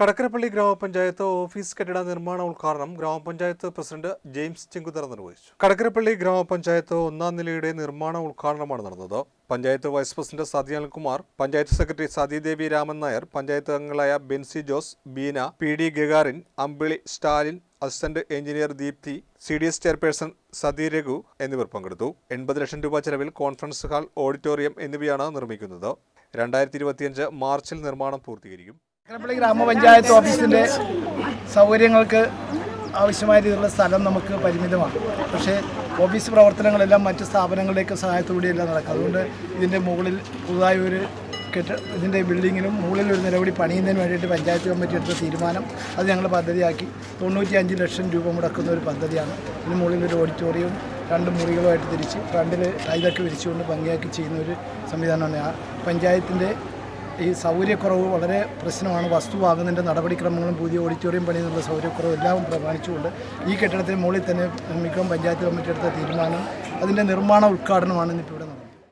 കടക്കരപ്പള്ളി ഗ്രാമപഞ്ചായത്ത് ഓഫീസ് കെട്ടിട നിർമ്മാണ ഉദ്ഘാടനം ഗ്രാമപഞ്ചായത്ത് പ്രസിഡന്റ് ജെയിംസ് ചെങ്കുതറ നിർവഹിച്ചു. കടക്കരപ്പള്ളി ഗ്രാമപഞ്ചായത്ത് ഒന്നാം നിലയുടെ നിർമ്മാണ ഉദ്ഘാടനമാണ് നടന്നത്. Panchayat vice president Sathi Anilkumar panchayat secretary Sathidevi Raman Nair panchayat അംഗങ്ങളായ Benzi Jose Beena P D Gagarin Ambili Stalin assistant engineer Deepthi C D S chairperson Sathi Raghu എന്നിവർ പങ്കെടുത്തു. എൺപത് ലക്ഷം രൂപ ചെലവിൽ കോൺഫറൻസ് ഹാൾ ഓഡിറ്റോറിയം എന്നിവയാണ് നിർമ്മിക്കുന്നത്. രണ്ടായിരത്തി ഇരുപത്തിയഞ്ച് മാർച്ചിൽ നിർമ്മാണം പൂർത്തീകരിക്കും. കടപ്പള്ളി ഗ്രാമപഞ്ചായത്ത് ഓഫീസിന്റെ സൗകര്യങ്ങൾക്ക് ആവശ്യമായ രീതിയിലുള്ള സ്ഥലം നമുക്ക് പരിമിതമാണ്. പക്ഷേ ഓഫീസ് പ്രവർത്തനങ്ങളെല്ലാം മറ്റ് സ്ഥാപനങ്ങളുടെയൊക്കെ സഹായത്തോടെയെല്ലാം നടക്കുക അതുകൊണ്ട് ഇതിന്റെ മുകളിൽ പുതുതായി ഒരു കെട്ട ഇതിന്റെ ബിൽഡിങ്ങിനും മുകളിൽ ഒരു നിലവിളി പണിയുന്നതിന് വേണ്ടിയിട്ട് പഞ്ചായത്ത് കമ്മിറ്റി എടുത്ത തീരുമാനം. അത് ഞങ്ങൾ പദ്ധതിയാക്കി. തൊണ്ണൂറ്റി അഞ്ച് ലക്ഷം രൂപ മുടക്കുന്ന ഒരു പദ്ധതിയാണ്. ഇതിന് മുകളിൽ ഒരു ഓഡിറ്റോറിയവും രണ്ട് മുറികളുമായിട്ട് തിരിച്ച് ഫ്രണ്ടിൽ ടൈലൊക്കെ വിരിച്ചുകൊണ്ട് ഭംഗിയാക്കി ചെയ്യുന്ന ഒരു സംവിധാനമാണ് പഞ്ചായത്തിന്റെ ഈ സൗകര്യക്കുറവ് വളരെ പ്രശ്നമാണ്. വസ്തു വാങ്ങുന്നതിന്റെ നടപടിക്രമങ്ങളും പുതിയ ഓഡിറ്റോറിയം പണിയെന്നുള്ള സൗകര്യക്കുറവ് എല്ലാം പ്രമാണിച്ചുകൊണ്ട് ഈ കെട്ടിടത്തിന് മുകളിൽ തന്നെ നിർമ്മിക്കാൻ പഞ്ചായത്ത് കമ്മിറ്റി എടുത്ത തീരുമാനം. അതിന്റെ നിർമ്മാണ ഉദ്ഘാടനമാണ് ഇന്നിപ്പോൾ